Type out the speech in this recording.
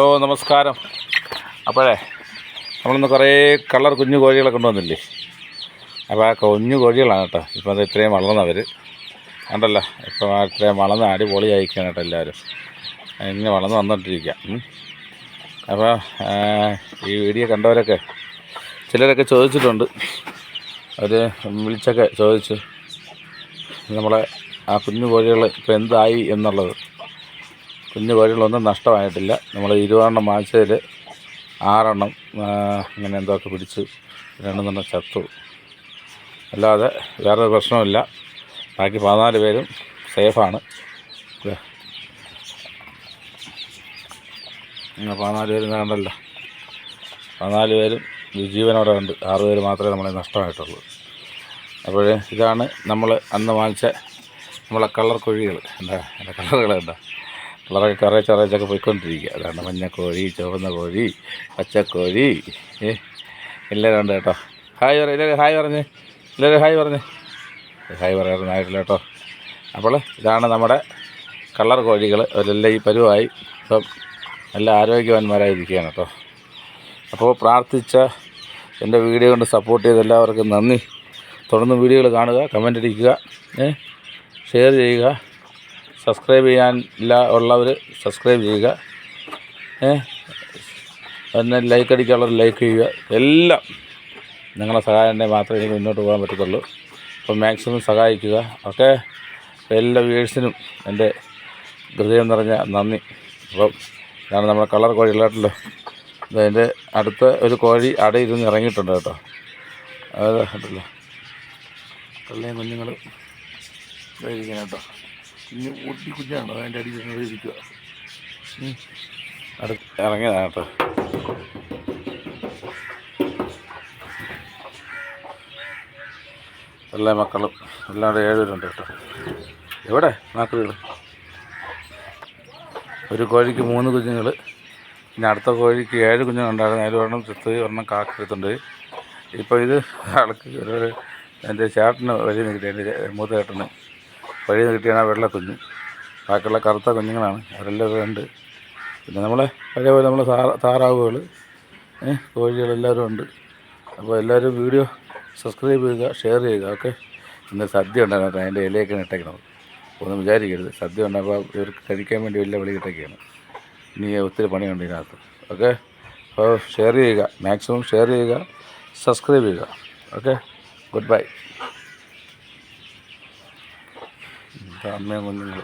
Hello നമസ്കാരം. അപ്പോഴേ നമ്മളിന്ന് കുറേ കളർ കുഞ്ഞു കോഴികളെ കൊണ്ടുവന്നില്ലേ? അപ്പോൾ ആ കുഞ്ഞു കോഴികളാണ് കേട്ടോ. ഇപ്പോൾ അത് ഇത്രയും വളർന്നവർ കണ്ടല്ലോ ഇപ്പോൾ ഇത്രയും വളർന്ന് അടിപൊളിയായിരിക്കുകയാണ് കേട്ടോ എല്ലാവരും. ഇങ്ങനെ വളർന്ന് വന്നുകൊണ്ടിരിക്കുക അപ്പോൾ ഈ വീഡിയോ കണ്ടവരൊക്കെ ചിലരൊക്കെ ചോദിച്ചിട്ടുണ്ട്. അവർ വിളിച്ചൊക്കെ ചോദിച്ചു. നമ്മളെ ആ കുഞ്ഞു കോഴികൾ ഇപ്പോൾ എന്തായി എന്നുള്ളത്. കുഞ്ഞു കോഴികളൊന്നും നഷ്ടമായിട്ടില്ല. നമ്മൾ ഇരുപതെണ്ണം വാങ്ങിച്ചതിൽ ആറെണ്ണം ഇങ്ങനെ എന്തൊക്കെ പിടിച്ച് രണ്ടെണ്ണം ചത്തു. അല്ലാതെ വേറൊരു പ്രശ്നമില്ല ബാക്കി പതിനാല് പേരും സേഫാണ്. പതിനാല് പേരും കണ്ടല്ലോ. പതിനാല് പേരും ജീവനോടെ ഉണ്ട് ആറ് പേര് മാത്രമേ നമ്മളെ നഷ്ടമായിട്ടുള്ളൂ. അപ്പോൾ ഇതാണ് നമ്മൾ അന്ന് വാങ്ങിച്ച നമ്മളെ കളർ കോഴികൾ എന്താ? കളറുകൾ എന്താ കളറൊക്കെ കറേച്ച് കറേച്ചൊക്കെ പോയിക്കൊണ്ടിരിക്കുക. അതാണ് മഞ്ഞക്കോഴി ചുവന്ന കോഴി പച്ചക്കോഴി. ഏ എല്ലാവരും ഉണ്ട് കേട്ടോ. ഹായ് പറ എല്ലാവരും ഹായ് പറഞ്ഞ്. എല്ലാവരും ഹായ് പറഞ്ഞ്. ഹായ് പറയാറുണ്ടായിട്ടില്ല കേട്ടോ. അപ്പോൾ ഇതാണ് നമ്മുടെ കളർ കോഴികൾ. അവരെല്ലാം ഈ പരുവായി. ഇപ്പം നല്ല ആരോഗ്യവാന്മാരായിരിക്കുകയാണ് കേട്ടോ. അപ്പോൾ പ്രാർത്ഥിച്ച എന്റെ വീഡിയോ കൊണ്ട് സപ്പോർട്ട് ചെയ്ത എല്ലാവർക്കും നന്ദി. തുടർന്ന് വീഡിയോകൾ കാണുക കമന്റ് അടിക്കുക ഷെയർ ചെയ്യുക. സബ്സ്ക്രൈബ് ചെയ്യാൻ ഇല്ല ഉള്ളവർ സബ്സ്ക്രൈബ് ചെയ്യുക. പിന്നെ ലൈക്ക് അടിക്കാനുള്ളവർ ലൈക്ക് ചെയ്യുക. എല്ലാം നിങ്ങളുടെ സഹായം മാത്രമേ എനിക്ക് മുന്നോട്ട് പോകാൻ പറ്റത്തുള്ളൂ. അപ്പോൾ മാക്സിമം സഹായിക്കുക. ഓക്കെ? എല്ലാ വ്യൂവേഴ്സിനും എന്റെ ഹൃദയം നിറഞ്ഞ നന്ദി. അപ്പം ഇതാണ് നമ്മുടെ കളർ കോഴി ഇല്ലാട്ടല്ലോ അതിന്റെ അടുത്ത ഒരു കോഴി അട ഇരുന്ന് ഇറങ്ങിയിട്ടുണ്ട് കേട്ടോ. അത് ഉണ്ടല്ലോ കള്ളയും ഇരിക്കണം കേട്ടോ. കുഞ്ഞ് ഓട്ടി കുഞ്ഞാണ് അതിന്റെ അടിയിൽ നിന്ന് ഇരിക്കുക. അടുത്ത് ഇറങ്ങിയതാണ് കേട്ടോ. എല്ലാ മക്കളും എല്ലാവരും ഏഴുപേരുണ്ട് കേട്ടോ. എവിടെ? നാക്കുകൾ ഒരു കോഴിക്ക് മൂന്ന് കുഞ്ഞുങ്ങൾ പിന്നെ അടുത്ത കോഴിക്ക് ഏഴ് കുഞ്ഞുങ്ങളുണ്ടായിരുന്നു അതിൽ ഒരെണ്ണം ചെത്ത് ഒരെണ്ണം കാക്കെടുത്തുണ്ട് ഇപ്പോൾ ഇത് ആൾക്ക് ഒരു എന്റെ ചേട്ടന് വഴി നിൽക്കട്ടെ എന്റെ മൂത്ത ചേട്ടന്. വഴി കിട്ടിയാണ് ആ വെള്ള കുഞ്ഞ്. ബാക്കിയുള്ള കറുത്ത കുഞ്ഞുങ്ങളാണ്. അവരെല്ലാം ഉണ്ട്. പിന്നെ നമ്മളെ പഴയ പോലെ നമ്മൾ താറാവുകൾ കോഴികളെല്ലാവരും ഉണ്ട്. അപ്പോൾ എല്ലാവരും വീഡിയോ സബ്സ്ക്രൈബ് ചെയ്യുക ഷെയർ ചെയ്യുക ഓക്കെ? ഇന്ന് സദ്യ ഉണ്ടായിരുന്നു. അതിന്റെ ഇലയൊക്കെ ഇട്ടേക്കണം ഒന്നും വിചാരിക്കരുത്. സദ്യ ഉണ്ടാകുമ്പോൾ ഇവർക്ക് കഴിക്കാൻ വേണ്ടി വലിയ വിളി കിട്ടൊക്കെയാണ് ഇനി ഒത്തിരി പണിയുണ്ട് ഇതിനകത്ത്. ഓക്കെ? അപ്പോൾ ഷെയർ ചെയ്യുക. മാക്സിമം ഷെയർ ചെയ്യുക. സബ്സ്ക്രൈബ് ചെയ്യുക. ഓക്കെ? ഗുഡ് ബൈ അമ്മയും കുഞ്ഞുങ്ങൾ